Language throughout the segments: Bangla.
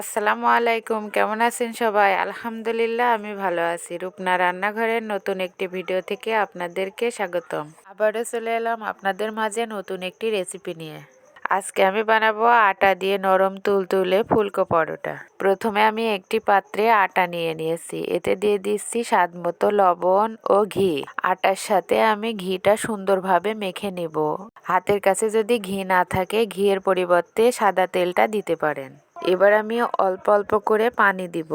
আসসালামু আলাইকুম। কেমন আছেন সবাই? আলহামদুলিল্লাহ, আমি ভালো আছি। রূপনা রান্নাঘরের নতুন একটি ভিডিও থেকে আপনাদেরকে স্বাগতম। আবারও চলে এলাম আপনাদের মাঝে নতুন একটি রেসিপি নিয়ে। আজকে আমি বানাবো আটা দিয়ে নরম তুলতুলে ফুলকো পরোটা। প্রথমে আমি একটি পাত্রে আটা নিয়ে নিয়েছি। এতে দিয়ে দিচ্ছি স্বাদ মতো লবণ ও ঘি। আটার সাথে আমি ঘিটা সুন্দরভাবে মেখে নেব। হাতের কাছে যদি ঘি না থাকে, ঘিয়ের পরিবর্তে সাদা তেলটা দিতে পারেন। এবার আমি অল্প অল্প করে পানি দিব।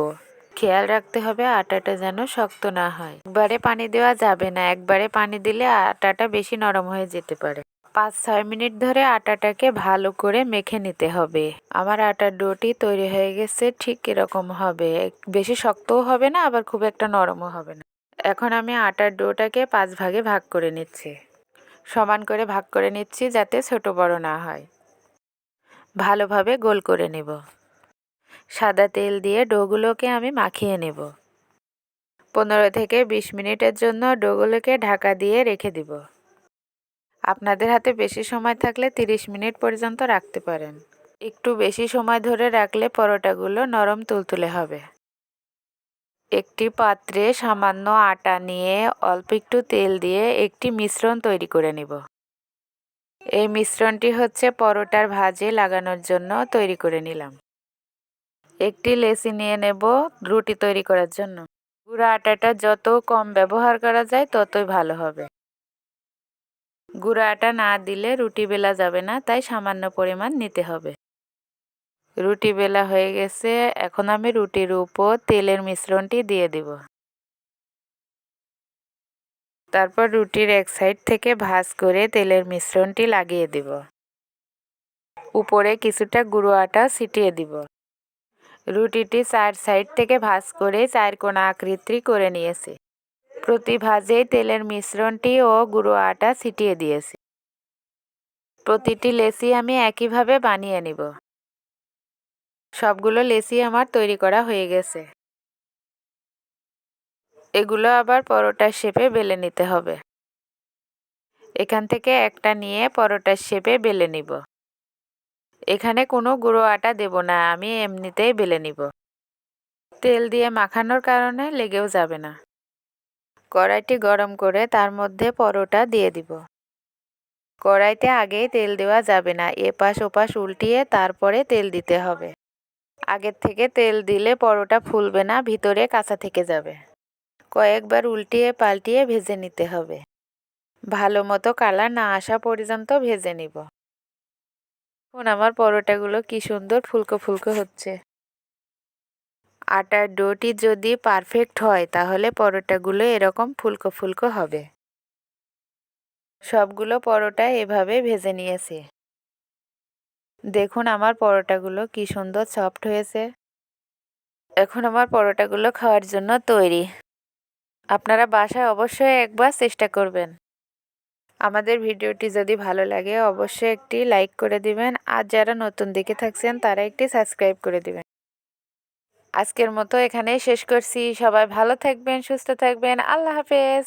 খেয়াল রাখতে হবে আটাটা যেন শক্ত না হয়। একবারে পানি দেওয়া যাবে না। একবারে পানি দিলে আটাটা বেশি নরম হয়ে যেতে পারে। পাঁচ, ছয় মিনিট ধরে আটাটাকে ভালো করে মেখে নিতে হবে। আমার আটার ডোটি তৈরি হয়ে গেছে, ঠিক এরকম হবে। বেশি শক্তও হবে না, আবার খুব একটা নরমও হবে না। এখন আমি আটার ডোটাকে পাঁচ ভাগে ভাগ করে নিচ্ছি। সমান করে ভাগ করে নিচ্ছি যাতে ছোট বড় না হয়। ভালোভাবে গোল করে নেব। সাদা তেল দিয়ে ডোগুলোকে আমি মাখিয়ে নেব। পনেরো থেকে বিশ মিনিটের জন্য ডোগুলোকে ঢাকা দিয়ে রেখে দিব। আপনাদের হাতে বেশি সময় থাকলে তিরিশ মিনিট পর্যন্ত রাখতে পারেন। একটু বেশি সময় ধরে রাখলে পরোটাগুলো নরম তুলতুলে হবে। একটি পাত্রে সামান্য আটা নিয়ে অল্প একটু তেল দিয়ে একটি মিশ্রণ তৈরি করে নিব। এই মিশ্রণটি হচ্ছে পরোটার ভাজে লাগানোর জন্য তৈরি করে নিলাম। একটি লেসি নিয়ে নেব রুটি তৈরি করার জন্য। গুঁড়া আটাটা যত কম ব্যবহার করা যায় ততই ভালো হবে। গুঁড়া আটা না দিলে রুটি বেলা যাবে না, তাই সামান্য পরিমাণ নিতে হবে। রুটি বেলা হয়ে গেছে, এখন আমি রুটির উপর তেলের মিশ্রণটি দিয়ে দিব। তারপর রুটির এক সাইড থেকে ভাজ করে তেলের মিশ্রণটি লাগিয়ে দিব। উপরে কিছুটা গুঁড়ো আটা ছিটিয়ে দিব। রুটিটি চার সাইড থেকে ভাজ করে চার কোনা আকৃতি করে নিয়েছি। প্রতি ভাজে তেলের মিশ্রণটি ও গুঁড়ো আটা ছিটিয়ে দিয়েছি। প্রতিটি লেসি আমি একইভাবে বানিয়ে নিব। সবগুলো লেসি আমার তৈরি করা হয়ে গেছে। এগুলো আবার পরোটার শেপে বেলে নিতে হবে। এখান থেকে একটা নিয়ে পরোটার শেপে বেলে নিব। এখানে কোনো গুঁড়ো আটা দেব না, আমি এমনিতেই বেলে নিব। তেল দিয়ে মাখানোর কারণে লেগেও যাবে না। কড়াইটি গরম করে তার মধ্যে পরোটা দিয়ে দিব। কড়াইতে আগেই তেল দেওয়া যাবে না, এপাশ ওপাশ উল্টিয়ে তারপরে তেল দিতে হবে। আগের থেকে তেল দিলে পরোটা ফুলবে না, ভিতরে কাঁচা থেকে যাবে। কয়েকবার উল্টিয়ে পাল্টিয়ে ভেজে নিতে হবে। ভালো মতো কালার না আসা পর্যন্ত ভেজে নিব। এখন আমার পরোটাগুলো কি সুন্দর ফুলকো ফুলকো হচ্ছে। আটার ডোটি যদি পারফেক্ট হয়, তাহলে পরোটাগুলো এরকম ফুলকো ফুলকো হবে। সবগুলো পরোটা এভাবে ভেজে নিয়েছি। দেখুন আমার পরোটাগুলো কি সুন্দর সফট হয়েছে। এখন আমার পরোটাগুলো খাওয়ার জন্য তৈরি। আপনারা বাসায় অবশ্যই একবার চেষ্টা করবেন। আমাদের ভিডিওটি যদি ভালো লাগে, অবশ্যই একটি লাইক করে দিবেন। আর যারা নতুন দিকে থাকছেন, তারা একটি সাবস্ক্রাইব করে দিবেন। আজকের মতো এখানে শেষ করছি। সবাই ভালো থাকবেন, সুস্থ থাকবেন। আল্লাহ হাফেজ।